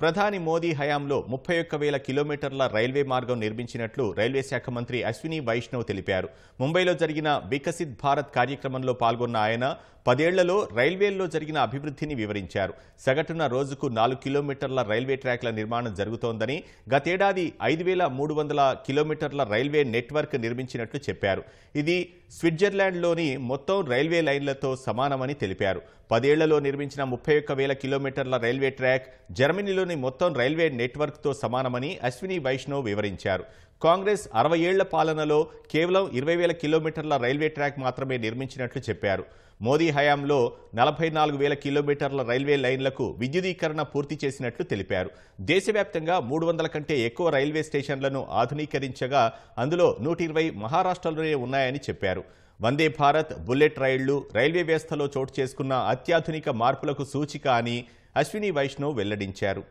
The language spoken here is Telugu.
ప్రధాని మోదీ హయాంలో ముప్పై ఒక్క వేల కిలోమీటర్ల రైల్వే మార్గం నిర్మించినట్లు రైల్వే శాఖ మంత్రి అశ్విని వైష్ణవ్ తెలిపారు. ముంబైలో జరిగిన వికసిత్ భారత్ కార్యక్రమంలో పాల్గొన్న ఆయన పదేళ్ళలో రైల్వేల్లో జరిగిన అభివృద్ధిని వివరించారు. సగటున రోజుకు నాలుగు కిలోమీటర్ల రైల్వే ట్రాక్ల నిర్మాణం జరుగుతోందని గతేడాది ఐదు వేల మూడు వందల కిలోమీటర్ల రైల్వే నెట్వర్క్ నిర్మించినట్లు చెప్పారు. ఇది స్విట్జర్లాండ్లోని మొత్తం రైల్వే లైన్లతో సమానమని తెలిపారు. పదేళ్ళలో నిర్మించిన ముప్పై ఒక్క వేల కిలోమీటర్ల రైల్వే ట్రాక్ జర్మనీలో జర్మనీలోని మొత్తం రైల్వే నెట్వర్క్తో సమానమని అశ్విని వైష్ణవ్ వివరించారు. కాంగ్రెస్ అరవై ఏళ్ళ పాలనలో కేవలం ఇరవై వేల కిలోమీటర్ల రైల్వే ట్రాక్ మాత్రమే నిర్మించినట్లు చెప్పారు. మోదీ హయాంలో నలభై నాలుగు వేల కిలోమీటర్ల రైల్వే లైన్లకు విద్యుదీకరణ పూర్తి చేసినట్లు తెలిపారు. దేశవ్యాప్తంగా మూడు వందల కంటే ఎక్కువ రైల్వే స్టేషన్లను ఆధునీకరించగా అందులో నూట ఇరవై మహారాష్ట్రలోనే ఉన్నాయని చెప్పారు. వందే భారత్ బుల్లెట్ రైళ్ళు రైల్వే వ్యవస్థలో చోటు చేసుకున్న అత్యాధునిక మార్పులకు సూచిక అని అశ్విని వైష్ణవ్ వెల్లడించారు.